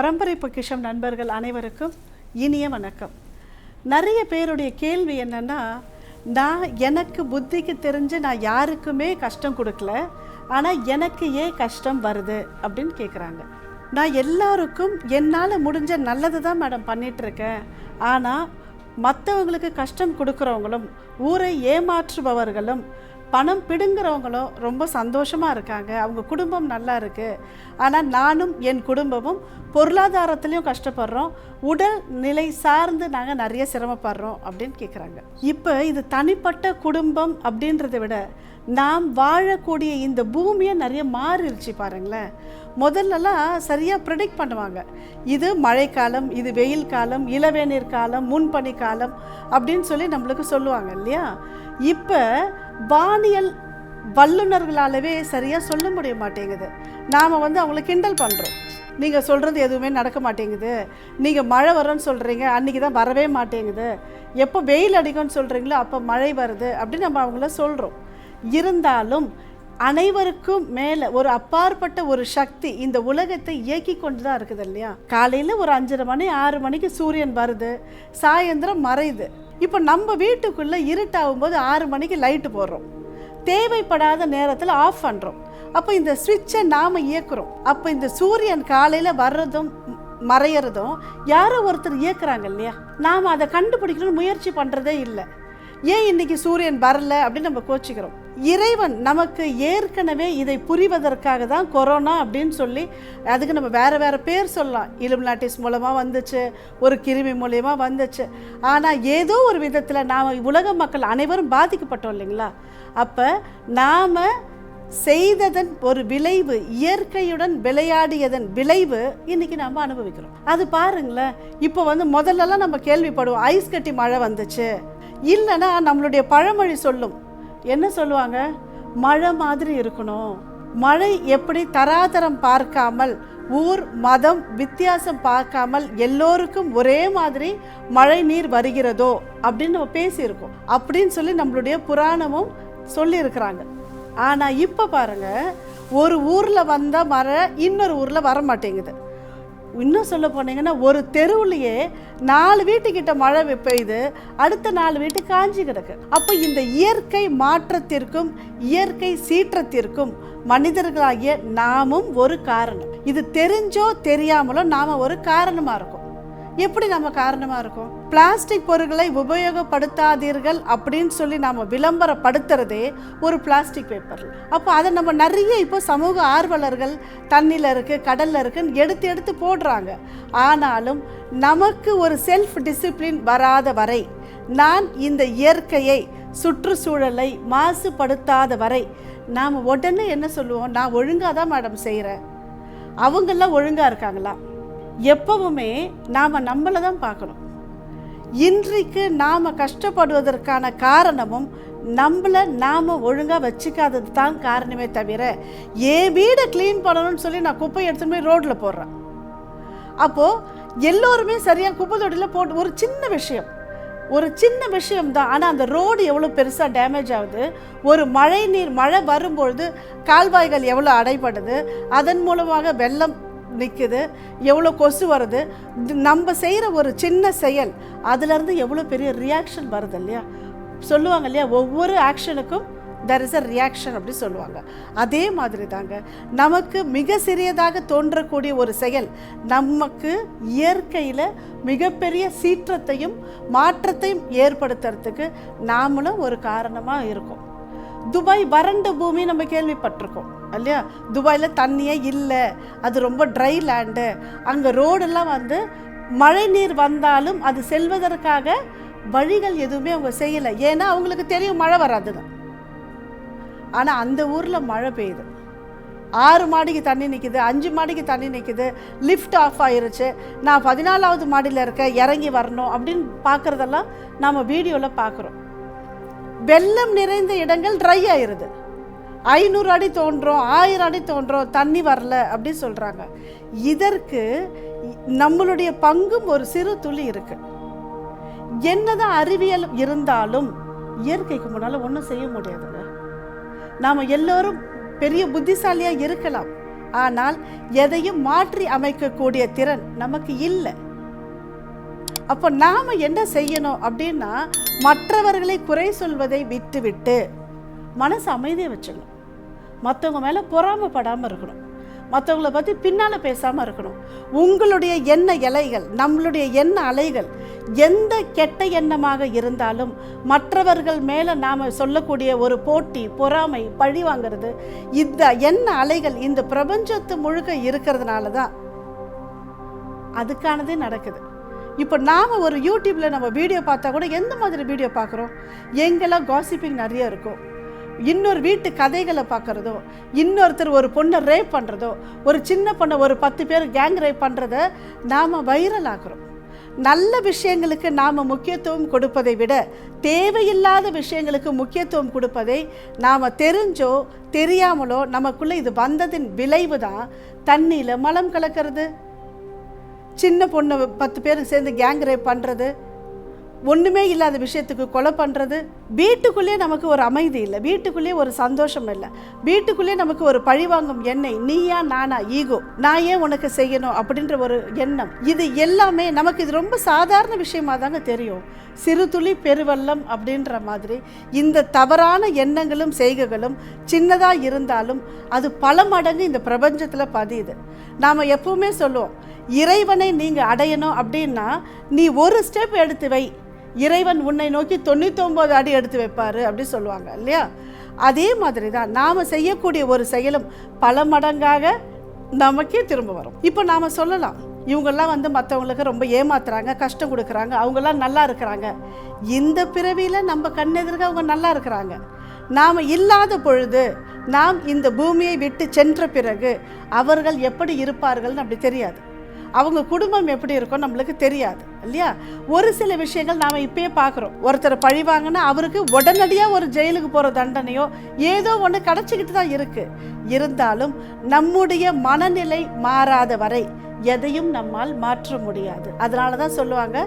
பரம்பரை பொக்கிஷம் நண்பர்கள் அனைவருக்கும் இனிய வணக்கம். நிறைய பேருடைய கேள்வி என்னென்னா நான் எனக்கு புத்திக்கு தெரிஞ்சு நான் யாருக்குமே கஷ்டம் கொடுக்கல ஆனால் எனக்கு ஏன் கஷ்டம் வருது அப்படின்னு கேட்குறாங்க நான் எல்லாருக்கும் என்னால் முடிஞ்ச நல்லது தான் மேடம் பண்ணிகிட்ருக்கேன் ஆனால் மற்றவங்களுக்கு கஷ்டம் கொடுக்குறவங்களும் ஊரை ஏமாற்றுபவர்களும் பணம் பிடுங்குறவங்களும் ரொம்ப சந்தோஷமாக இருக்காங்க. அவங்க குடும்பம் நல்லா இருக்குது ஆனால் நானும் என் குடும்பமும் பொருளாதாரத்துலேயும் கஷ்டப்படுறோம். உடல் நிலை சார்ந்து நாங்கள் நிறைய சிரமப்படுறோம் அப்படின்னு கேட்குறாங்க இப்போ இது தனிப்பட்ட குடும்பம் அப்படின்றத விட நாம் வாழக்கூடிய இந்த பூமியை நிறைய மாறிடுச்சு பாருங்களேன். முதல்லலாம் சரியாக ப்ரிடிக்ட் பண்ணுவாங்க. இது மழைக்காலம் இது வெயில் காலம் இளவேநீர் காலம் முன்பனி காலம் அப்படின்னு சொல்லி நம்மளுக்கு சொல்லுவாங்க இல்லையா? இப்போ வானியல் வல்லுநர்களாலவே சரியாக சொல்ல முடிய மாட்டேங்குது. நாம் வந்து அவங்கள கிண்டல் பண்ணுறோம் நீங்கள் சொல்கிறது எதுவுமே நடக்க மாட்டேங்குது. நீங்கள் மழை வரும்னு சொல்கிறீங்க அன்றைக்கி தான் வரவே மாட்டேங்குது. எப்போ வெயில் அடிக்கும்னு சொல்கிறீங்களோ அப்போ மழை வருது அப்படின்னு நம்ம அவங்கள சொல்கிறோம் இருந்தாலும் அனைவருக்கும் மேலே ஒரு அப்பாற்பட்ட ஒரு சக்தி இந்த உலகத்தை இயக்கி கொண்டு தான் இருக்குது இல்லையா? காலையில் ஒரு அஞ்சரை மணி ஆறு மணிக்கு சூரியன் வருது. சாயந்தரம் மறையுது. இப்போ நம்ம வீட்டுக்குள்ளே இருட்டாகும் போது ஆறு மணிக்கு லைட்டு போடுறோம். தேவைப்படாத நேரத்தில் ஆஃப் பண்ணுறோம் அப்போ இந்த சுவிட்சை நாம் இயக்குறோம். அப்போ இந்த சூரியன் காலையில் வர்றதும் மறையிறதும் யாரோ ஒருத்தர் இயக்குறாங்க இல்லையா? நாம் அதை கண்டுபிடிக்கணும்னு முயற்சி பண்ணுறதே இல்லை. ஏன் இன்னைக்கு சூரியன் வரல அப்படின்னு நம்ம கோச்சிக்கிறோம். இறைவன் நமக்கு ஏற்கனவே இதை புரிவதற்காக தான் கொரோனா அப்படின்னு சொல்லி அதுக்கு நம்ம வேற வேறு பேர் சொல்லலாம். இலுமினாட்டிஸ் மூலமாக வந்துச்சு ஒரு கிருமி மூலியமாக வந்துச்சு. ஆனால் ஏதோ ஒரு விதத்தில் நாம் உலக மக்கள் அனைவரும் பாதிக்கப்பட்டோம் இல்லைங்களா? அப்போ நாம் செய்ததன் ஒரு விளைவு இயற்கையுடன் விளையாடியதன் விளைவு இன்னைக்கு நம்ம அனுபவிக்கிறோம். அது பாருங்களேன் இப்போ வந்து முதல்லலாம் நம்ம கேள்விப்படுவோம் ஐஸ் கட்டி மழை வந்துச்சு. இல்லைன்னா நம்மளுடைய பழமொழி சொல்லும் என்ன சொல்லுவாங்க? மழை மாதிரி இருக்கணும். மழை எப்படி தராதரம் பார்க்காமல் ஊர் மதம் வித்தியாசம் பார்க்காமல் எல்லோருக்கும் ஒரே மாதிரி மழை நீர் வருகிறதோ அப்படின்னு நம்ம பேசியிருக்கோம். அப்படின்னு சொல்லி நம்மளுடைய புராணமும் சொல்லியிருக்கிறாங்க. ஆனால் இப்போ பாருங்க ஒரு ஊரில் வந்த மழை இன்னொரு ஊரில் வர மாட்டேங்குது இன்னும் சொல்ல போனீங்கன்னா ஒரு தெருவுலையே நாலு வீட்டுக்கிட்ட மழை பெய்யுது அடுத்த நாலு வீட்டு காஞ்சி கிடக்கு. அப்போ இந்த இயற்கை மாற்றத்திற்கும் இயற்கை சீற்றத்திற்கும் மனிதர்களாகிய நாமும் ஒரு காரணம். இது தெரிஞ்சோ தெரியாமலோ நாம ஒரு காரணமாக இருக்கும். எப்படி நம்ம காரணமாக இருக்கும்? பிளாஸ்டிக் பொருட்களை உபயோகப்படுத்தாதீர்கள் அப்படின்னு சொல்லி நாம் விளம்பரப்படுத்துறதே ஒரு பிளாஸ்டிக் பேப்பர். அப்போ அதை நம்ம நிறைய இப்போ சமூக ஆர்வலர்கள் தண்ணியில் இருக்குது கடலில் இருக்குன்னு எடுத்து எடுத்து போடுறாங்க. ஆனாலும் நமக்கு ஒரு செல்ஃப் டிசிப்ளின் வராத வரை நான் இந்த இயற்கையை சுற்றுச்சூழலை மாசுபடுத்தாத வரை நாம் உடனே என்ன சொல்லுவோம்? நான் ஒழுங்காக தான் மேடம் செய்கிறேன் அவங்கெல்லாம் ஒழுங்காக இருக்காங்களா? எப்பவுமே நாம் நம்மளை தான் பார்க்கணும். இன்றைக்கு நாம் கஷ்டப்படுவதற்கான காரணமும் நம்மளை நாம் ஒழுங்காக வச்சுக்காதது தான் காரணமே தவிர என் வீடை க்ளீன் பண்ணணும்னு சொல்லி நான் குப்பை எடுத்துன்னு போய் ரோட்டில் போடுறேன். அப்போது எல்லோருமே சரியாக குப்பை தொட்டியில் போட்டு ஒரு சின்ன விஷயம் ஒரு சின்ன விஷயம் தான். ஆனால் அந்த ரோடு எவ்வளோ பெருசாக டேமேஜ் ஆகுது ஒரு மழை நீர் மழை வரும்பொழுது கால்வாய்கள் எவ்வளோ அடைபடுது அதன் மூலமாக வெள்ளம் நிற்குது எவ்வளோ கொசு வருது நம்ம செய்கிற ஒரு சின்ன செயல் அதுலேருந்து எவ்வளோ பெரிய ரியாக்ஷன் வருது இல்லையா? சொல்லுவாங்க இல்லையா ஒவ்வொரு ஆக்ஷனுக்கும் தெர் இஸ் அ ரியாக்ஷன் அப்படி சொல்லுவாங்க. அதே மாதிரி தாங்க நமக்கு மிக சிறியதாக தோன்றக்கூடிய ஒரு செயல் நமக்கு இயற்கையில் மிகப்பெரிய சீற்றத்தையும் மாற்றத்தையும் ஏற்படுத்துறதுக்கு நாமளும் ஒரு காரணமாக இருக்கோம். துபாய் வறண்ட பூமி நம்ம கேள்விப்பட்டிருக்கோம். இல்லையா? துபாயில் தண்ணியே இல்லை. அது ரொம்ப ட்ரை லேண்டு அங்கே ரோடெல்லாம் வந்து மழை நீர் வந்தாலும் அது செல்வதற்காக வழிகள் எதுவுமே அவங்க செய்யலை. ஏன்னா அவங்களுக்கு தெரியும் மழை வராதுன்னு. ஆனால் அந்த ஊரில் மழை பெய்யுது. ஆறு மாடிக்கு தண்ணி நிற்கிது அஞ்சு மாடிக்கு தண்ணி நிற்கிது லிஃப்ட் ஆஃப் ஆயிருச்சு. நான் பதினாலாவது மாடியில் இருக்க இறங்கி வரணும் அப்படின்னு பார்க்குறதெல்லாம் நாம் வீடியோவில் பார்க்குறோம் வெள்ளம் நிறைந்த இடங்கள் ட்ரை ஆயிடுது ஐநூறு அடி தோன்றோம் ஆயிரம் அடி தோன்றோம் தண்ணி வரல அப்படி சொல்கிறாங்க இதற்கு நம்மளுடைய பங்கும் ஒரு சிறு துளி இருக்கு. என்னதான் அறிவியல் இருந்தாலும் இயற்கைக்கு முன்னால் ஒன்றும் செய்ய முடியாதுங்க. நாம் எல்லோரும் பெரிய புத்திசாலியாக இருக்கலாம். ஆனால் எதையும் மாற்றி அமைக்கக்கூடிய திறன் நமக்கு இல்லை. அப்போ நாம் என்ன செய்யணும் அப்படின்னா மற்றவர்களை குறை சொல்வதை விட்டுவிட்டு மனசு அமைதியை வச்சுக்கணும் மற்றவங்க மேலே பொறாமப்படாமல் இருக்கணும். மற்றவங்கள பற்றி பின்னால் பேசாமல் இருக்கணும். உங்களுடைய எண்ண இலைகள் நம்மளுடைய எண்ண அலைகள் எந்த கெட்ட எண்ணமாக இருந்தாலும் மற்றவர்கள் மேலே நாம் சொல்லக்கூடிய ஒரு போட்டி பொறாமை பழி வாங்கிறது இந்த எண்ண அலைகள் இந்த பிரபஞ்சத்து முழுக்க இருக்கிறதுனால தான் அதுக்கானதே நடக்குது. இப்போ நாம் ஒரு யூடியூப்பில் நம்ம வீடியோ பார்த்தா கூட எந்த மாதிரி வீடியோ பார்க்குறோம்? எங்கெல்லாம் காசிப்பிங் நிறைய இருக்கும் இன்னொரு வீட்டு கதைகளை பார்க்குறதோ இன்னொருத்தர் ஒரு பொண்ணை ரேப் பண்ணுறதோ ஒரு சின்ன பொண்ணை ஒரு பத்து பேர் கேங் ரேப் பண்ணுறத நாம் வைரல் ஆக்குறோம். நல்ல விஷயங்களுக்கு நாம் முக்கியத்துவம் கொடுப்பதை விட தேவையில்லாத விஷயங்களுக்கு முக்கியத்துவம் கொடுப்பதை நாம் தெரிஞ்சோ தெரியாமலோ நமக்குள்ளே இது வந்ததின் விளைவு தான் தண்ணியில் மலம் கலக்கிறது. சின்ன பொண்ணு பத்து பேர் சேர்ந்து கேங் ரேப் பண்ணுறது ஒன்றுமே இல்லாத விஷயத்துக்கு கொலை பண்ணுறது வீட்டுக்குள்ளேயே நமக்கு ஒரு அமைதி இல்லை வீட்டுக்குள்ளேயே ஒரு சந்தோஷம் இல்லை வீட்டுக்குள்ளேயே நமக்கு ஒரு பழிவாங்கும் எண்ணெய் நீயா நானா ஈகோ நான் ஏன் உனக்கு செய்யணும் அப்படின்ற ஒரு எண்ணம் இது எல்லாமே நமக்கு இது ரொம்ப சாதாரண விஷயமா தாங்க தெரியும். சிறு துளி பெருவல்லம் அப்படின்ற மாதிரி இந்த தவறான எண்ணங்களும் செய்கைகளும் சின்னதாக இருந்தாலும் அது பல மடங்கு இந்த பிரபஞ்சத்தில் பதியுது. நாம் எப்பவுமே சொல்லுவோம் இறைவனை நீங்கள் அடையணும் அப்படின்னா நீ ஒரு ஸ்டெப் எடுத்து வை இறைவன் உன்னை நோக்கி தொண்ணூத்தொம்பது அடி எடுத்து வைப்பார் அப்படின்னு சொல்லுவாங்க இல்லையா? அதே மாதிரி தான் நாம் செய்யக்கூடிய ஒரு செயலும் பல மடங்காக நமக்கே திரும்ப வரும். இப்போ நாம் சொல்லலாம் இவங்கெல்லாம் வந்து மற்றவங்களுக்கு ரொம்ப ஏமாத்துறாங்க கஷ்டம் கொடுக்குறாங்க அவங்கெல்லாம் நல்லா இருக்கிறாங்க. இந்த பிறவியில் நம்ம கண்ணெதிர்க அவங்க நல்லா இருக்கிறாங்க. நாம் இல்லாத பொழுது நாம் இந்த பூமியை விட்டு சென்ற பிறகு அவர்கள் எப்படி இருப்பார்கள்னு அப்படி தெரியாது. அவங்க குடும்பம் எப்படி இருக்கும் நம்மளுக்கு தெரியாது இல்லையா? ஒரு சில விஷயங்கள் நாம் இப்பயே பார்க்குறோம். ஒருத்தரை பழி வாங்கினா அவருக்கு உடனடியாக ஒரு ஜெயிலுக்கு போகிற தண்டனையோ ஏதோ ஒன்று கிடச்சிக்கிட்டு தான் இருக்குது இருந்தாலும் நம்முடைய மனநிலை மாறாத வரை எதையும் நம்மால் மாற்ற முடியாது. அதனால தான் சொல்லுவாங்க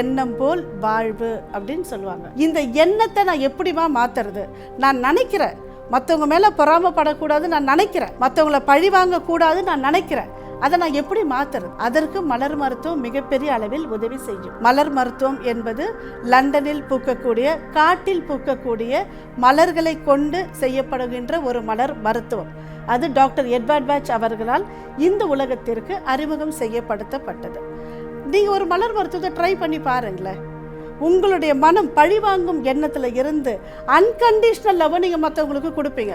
எண்ணம் போல் வாழ்வு அப்படின்னு சொல்லுவாங்க. இந்த எண்ணத்தை நான் எப்படிமா மாற்றுறது நான் நினைக்கிறேன். மற்றவங்க மேலே பொறாமப்படக்கூடாது நான் நினைக்கிறேன். மற்றவங்கள பழி வாங்கக்கூடாது நான் நினைக்கிறேன். அதை நான் எப்படி மாத்துறது? அதற்கு மலர் மருத்துவம் மிகப்பெரிய அளவில் உதவி செய்யும். மலர் மருத்துவம் என்பது லண்டனில் பூக்கக்கூடிய காட்டில் பூக்கக்கூடிய மலர்களை கொண்டு செய்யப்படுகின்ற ஒரு மலர் மருத்துவம். அது டாக்டர் எட்வர்ட் பேட்ச் அவர்களால் இந்த உலகத்திற்கு அறிமுகம் செய்யப்படுத்தப்பட்டது. நீங்கள் ஒரு மலர் மருத்துவத்தை ட்ரை பண்ணி பாருங்களேன். உங்களுடைய மனம் பழிவாங்கும் எண்ணத்தில் இருந்து அன்கண்டிஷ்னல் லவ் நீங்கள் மற்றவங்களுக்கு கொடுப்பீங்க.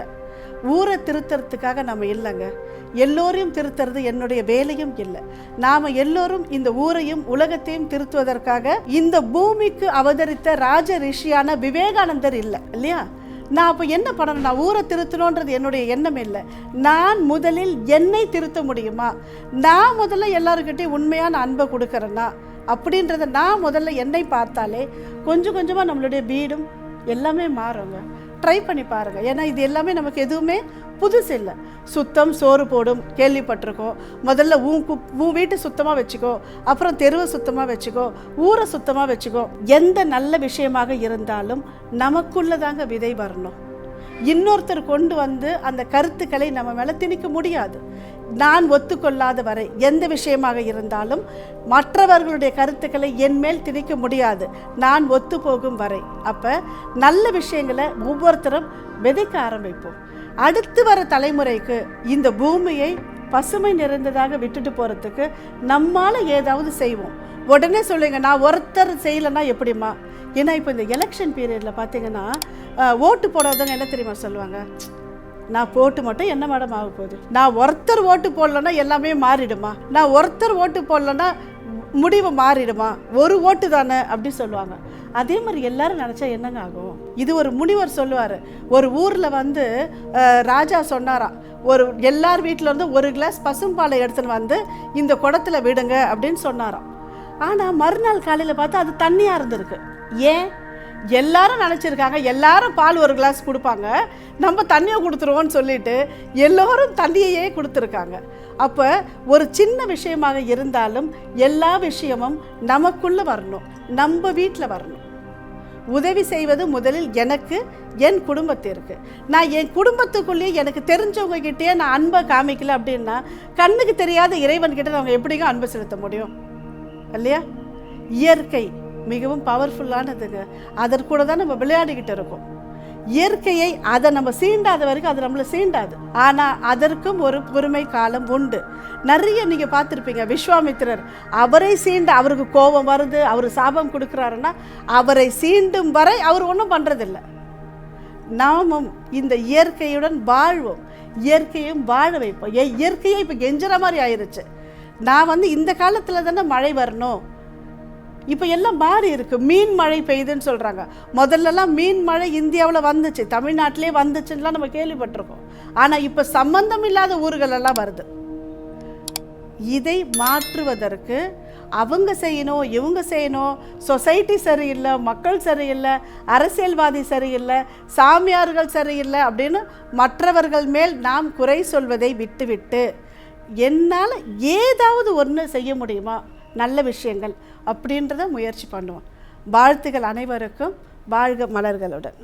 ஊரை திருத்தறதுக்காக நம்ம இல்லைங்க. எல்லோரையும் திருத்துறது என்னுடைய வேலையும் இல்லை. நாம் எல்லோரும் இந்த ஊரையும் உலகத்தையும் திருத்துவதற்காக இந்த பூமிக்கு அவதரித்த ராஜ ரிஷியான விவேகானந்தர் இல்லை இல்லையா? நான் அப்போ என்ன பண்ணணும்? நான் ஊரை திருத்தணுன்றது என்னுடைய எண்ணம் இல்லை. நான் முதலில் என்னை திருத்த முடியுமா? நான் முதல்ல எல்லாருக்கிட்டையும் உண்மையான அன்பை கொடுக்குறேன்னா அப்படின்றத நான் முதல்ல என்னை பார்த்தாலே கொஞ்சம் கொஞ்சமாக நம்மளுடைய வீடும் எல்லாமே மாறுங்க. ட்ரை பண்ணி பாருங்கள் ஏன்னா இது எல்லாமே நமக்கு எதுவுமே புதுசு இல்லை. சுத்தம் சோறு போடும் கேள்விப்பட்டிருக்கோம். முதல்ல உன் குப் உன் வீட்டை சுத்தமாக வச்சுக்கோ. அப்புறம் தெருவை சுத்தமாக வச்சுக்கோ. ஊரை சுத்தமாக வச்சுக்கோ. எந்த நல்ல விஷயமாக இருந்தாலும் நமக்குள்ளே தாங்க விதை வரணும். இன்னொருத்தர் கொண்டு வந்து அந்த கருத்துக்களை நம்ம மேலே திணிக்க முடியாது. நான் ஒத்துக்கொள்ளாத வரை எந்த விஷயமாக இருந்தாலும் மற்றவர்களுடைய கருத்துக்களை என் மேல் திணிக்க முடியாது. நான் ஒத்து போகும் வரை. அப்போ நல்ல விஷயங்களை ஒவ்வொருத்தரும் விதைக்க ஆரம்பிப்போம். அடுத்து வர தலைமுறைக்கு இந்த பூமியை பசுமை நிறைந்ததாக விட்டுட்டு போகிறதுக்கு நம்மால் ஏதாவது செய்வோம். உடனே சொல்லுங்க நான் ஒருத்தர் செய்யலைன்னா எப்படிம்மா? ஏன்னா இப்போ இந்த எலெக்ஷன் பீரியடில் பார்த்தீங்கன்னா ஓட்டு போடாதவங்க என்ன தெரியுமா சொல்லுவாங்க? நான் போட்டு மட்டும் என்ன மேடம் ஆக போகுது? நான் ஒருத்தர் ஓட்டு போடலன்னா எல்லாமே மாறிடுமா? நான் ஒருத்தர் ஓட்டு போடலன்னா முடிவு மாறிடுமா? ஒரு ஓட்டு தானே அப்படி சொல்லுவாங்க. அதே மாதிரி எல்லாரும் நினச்சா என்னங்க ஆகும்? இது ஒரு முனிவர் சொல்லுவார். ஒரு ஊரில் வந்து ராஜா சொன்னாராம் ஒரு எல்லார் வீட்டில் இருந்து ஒரு கிளாஸ் பசும்பாலை எடுத்துன்னு வந்து இந்த குடத்தில் விடுங்க அப்படின்னு சொன்னாராம். ஆனால் மறுநாள் காலையில் பார்த்தா அது தண்ணியாக இருந்திருக்கு. ஏன்? எல்லாரும் நினச்சிருக்காங்க எல்லாரும் பால் ஒரு கிளாஸ் கொடுப்பாங்க நம்ம தண்ணியை கொடுத்துருவோன்னு சொல்லிட்டு எல்லோரும் தண்ணியையே கொடுத்துருக்காங்க. அப்போ ஒரு சின்ன விஷயமாக இருந்தாலும் எல்லா விஷயமும் நமக்குள்ளே வரணும் நம்ம வீட்டில் வரணும். உதவி செய்வது முதலில் எனக்கு என் குடும்பத்திற்கு. நான் என் குடும்பத்துக்குள்ளேயே எனக்கு தெரிஞ்சவங்க கிட்டேயே நான் அன்பை காமிக்கல அப்படின்னா கண்ணுக்கு தெரியாத இறைவன்கிட்ட அவங்க எப்படிங்க அன்பு செலுத்த முடியும்? இல்லையா? இயற்கை மிகவும் பவர்ஃபுல்லானதுங்க அதற்கூட தான் நம்ம விளையாடிக்கிட்டு இருக்கோம். இயற்கையை அதை நம்ம சீண்டாத வரைக்கும் அது நம்மளை சீண்டாது. ஆனால் அதற்கும் ஒரு பொறுமை காலம் உண்டு. நிறைய நீங்கள் பார்த்துருப்பீங்க விஸ்வாமித்திரர் அவரை சீண்ட அவருக்கு கோபம் வருது அவர் சாபம் கொடுக்குறாருன்னா அவரை சீண்டும் வரை அவர் ஒன்றும் பண்ணுறதில்ல நாமும் இந்த இயற்கையுடன் வாழ்வோம். இயற்கையும் வாழ வைப்போம். ஏன் இயற்கையே இப்போ கெஞ்சுற மாதிரி ஆயிடுச்சு நான் வந்து இந்த காலத்தில் தானே மழை வரணும். இப்போ எல்லாம் மாறி இருக்கு. மீன் மழை பெய்யுதுன்னு சொல்கிறாங்க முதல்லலாம் மீன் மழை இந்தியாவில் வந்துச்சு. தமிழ்நாட்டிலே வந்துச்சுன்னெலாம் நம்ம கேள்விப்பட்டிருக்கோம். ஆனால் இப்போ சம்பந்தம் இல்லாத ஊர்களெல்லாம் வருது. இதை மாற்றுவதற்கு அவங்க செய்யணும் இவங்க செய்யணும். சொசைட்டி சரியில்லை மக்கள் சரியில்லை அரசியல்வாதி சரியில்லை சாமியார்கள் சரியில்லை அப்படின்னு மற்றவர்கள் மேல் நாம் குறை சொல்வதை விட்டுவிட்டு என்னால் ஏதாவது ஒன்று செய்ய முடியுமா? நல்ல விஷயங்கள் அப்படின்றத முயற்சி பண்ணுவோம். வாழ்த்துகள் அனைவருக்கும். வாழ்க மலர்களுடன்.